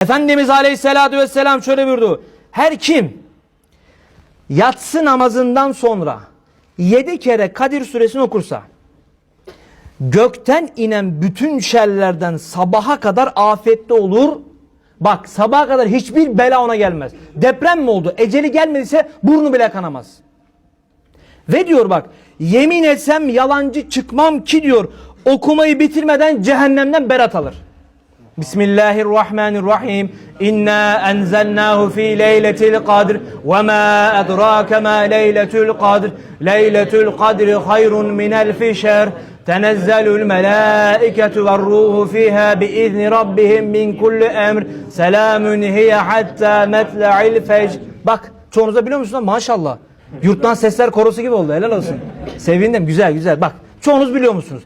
Efendimiz Aleyhisselatü Vesselam şöyle buyurdu. Her kim yatsı namazından sonra yedi kere Kadir suresini okursa gökten inen bütün şerlerden sabaha kadar afette olur. Bak sabaha kadar hiçbir bela ona gelmez. Deprem mi oldu? Eceli gelmediyse burnu bile kanamaz. Ve diyor bak yemin etsem yalancı çıkmam ki diyor okumayı bitirmeden cehennemden berat alır. Bismillahirrahmanirrahim. İnna enzelnahu fi leyletil kadr ve ma edrake ma leyletul kadr. Leyletul kadri hayrun min elfi şer. Tenezzelul melâiketu ve ruhu fiha biizni rabbihim min kulli emr. Selamun hiye hatta metla'il. Bak çoğunuz da biliyor musunuz? Maşallah. Yurttan sesler korosu gibi oldu. Helal olsun. Sevindim. Güzel güzel. Bak çoğunuz biliyor musunuz?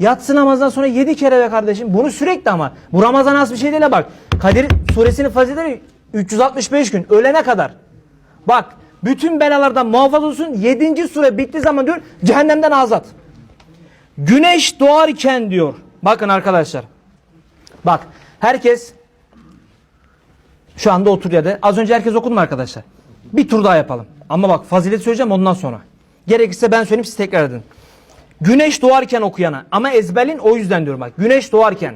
Yatsı namazdan sonra yedi kere be kardeşim. Bunu sürekli ama. Bu Ramazan az bir şey değil bak. Kadir suresinin faziletleri 365 gün. Ölene kadar. Bak bütün belalardan muhafaza olsun. Yedinci sure bittiği zaman diyor cehennemden azat. Güneş doğarken diyor. Bakın arkadaşlar. Bak herkes şu anda otur yerde. Az önce herkes okudu mu arkadaşlar? Bir tur daha yapalım. Ama bak fazilet söyleyeceğim ondan sonra. Gerekirse ben söyleyeyim siz tekrar edin. Güneş doğarken okuyana ama ezberlin o yüzden diyorum bak. Güneş doğarken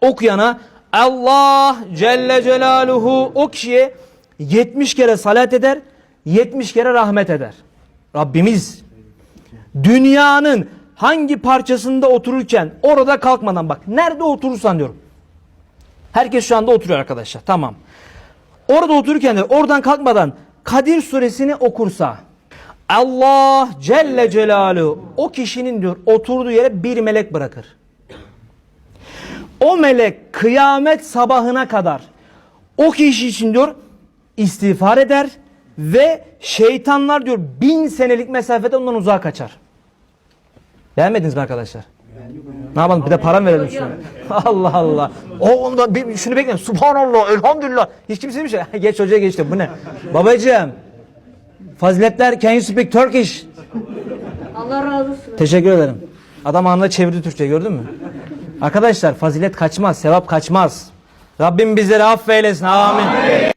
okuyana Allah Celle Celaluhu o kişiye 70 kere salat eder, 70 kere rahmet eder. Rabbimiz dünyanın hangi parçasında otururken orada kalkmadan bak nerede oturursan diyorum. Herkes şu anda oturuyor arkadaşlar. Tamam. Orada otururken de oradan kalkmadan Kadir suresini okursa Allah Celle Celaluhu o kişinin diyor oturduğu yere bir melek bırakır. O melek kıyamet sabahına kadar o kişi için diyor istiğfar eder ve şeytanlar diyor bin senelik mesafede ondan uzağa kaçar. Beğenmediniz mi arkadaşlar? Ne yapalım bir de para mı verelim şuna? Allah Allah. O onda bir, şunu bekleyin. Subhanallah, elhamdülillah. Hiç kimse bir şey. Geç hocaya geçti. Bu ne? Babacığım. Faziletler can you speak Turkish? Allah razı olsun. Teşekkür ederim. Adam anında çevirdi Türkçe gördün mü? Arkadaşlar fazilet kaçmaz, sevap kaçmaz. Rabbim bizleri affeylesin. Amin.